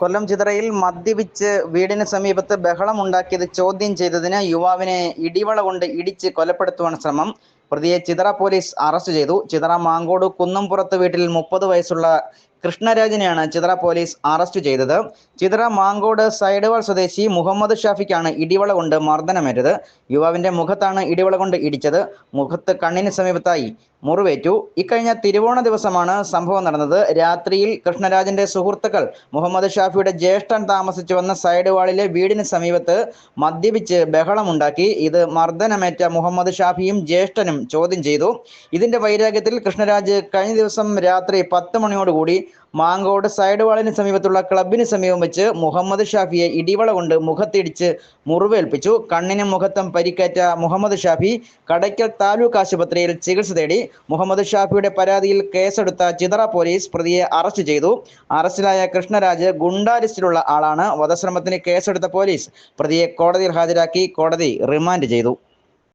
കൊല്ലം ചിതറയിൽ മദ്യപിച്ച് വീടിന് സമീപത്ത് ബഹളമുണ്ടാക്കിയത് ചോദ്യം ചെയ്തതിന് യുവാവിനെ ഇടിവള കൊണ്ട് ഇടിച്ച് കൊലപ്പെടുത്തുവാൻ ശ്രമം. പ്രതിയെ ചിതറ പോലീസ് അറസ്റ്റ് ചെയ്തു. ചിതറ മാങ്കോട് കുന്നംപുറത്ത് വീട്ടിൽ മുപ്പത് വയസ്സുള്ള കൃഷ്ണരാജിനെയാണ് ചിതറ പോലീസ് അറസ്റ്റ് ചെയ്തത്. ചിതറ മാങ്കോട് സൈഡ്വാൾ സ്വദേശി മുഹമ്മദ് ഷാഫിക്കാണ് ഇടിവള കൊണ്ട് മർദ്ദനമേറ്റത്. യുവാവിന്റെ മുഖത്താണ് ഇടിവള കൊണ്ട് ഇടിച്ചത്. മുഖത്ത് കണ്ണിന് സമീപത്തായി മുറിവേറ്റു. ഇക്കഴിഞ്ഞ തിരുവോണ ദിവസമാണ് സംഭവം നടന്നത്. രാത്രിയിൽ കൃഷ്ണരാജന്റെ സുഹൃത്തുക്കൾ മുഹമ്മദ് ഷാഫിയുടെ ജ്യേഷ്ഠൻ താമസിച്ചു വന്ന സൈഡ് വാളിലെ വീടിന് സമീപത്ത് മദ്യപിച്ച് ബഹളമുണ്ടാക്കി. ഇത് മർദ്ദനമേറ്റ മുഹമ്മദ് ഷാഫിയും ജ്യേഷ്ഠനും ചോദ്യം ചെയ്തു. ഇതിന്റെ വൈരാഗ്യത്തിൽ കൃഷ്ണരാജ് കഴിഞ്ഞ ദിവസം രാത്രി പത്ത് മണിയോടുകൂടി മാങ്കോട് സൈഡ് വാളിന് സമീപത്തുള്ള ക്ലബിന് സമീപം വെച്ച് മുഹമ്മദ് ഷാഫിയെ ഇടിവള കൊണ്ട് മുഖത്തിടിച്ച് മുറിവേൽപ്പിച്ചു. കണ്ണിനും മുഖത്തും പരിക്കേറ്റ മുഹമ്മദ് ഷാഫി കടയ്ക്കൽ താലൂക്ക് ആശുപത്രിയിൽ ചികിത്സ തേടി. മുഹമ്മദ് ഷാഫിയുടെ പരാതിയിൽ കേസെടുത്ത ചിതറ പോലീസ് പ്രതിയെ അറസ്റ്റ് ചെയ്തു. അറസ്റ്റിലായ കൃഷ്ണരാജ് ഗുണ്ടാലിസ്റ്റിലുള്ള ആളാണ്. വധശ്രമത്തിന് കേസെടുത്ത പോലീസ് പ്രതിയെ കോടതിയിൽ ഹാജരാക്കി കോടതി റിമാൻഡ് ചെയ്തു.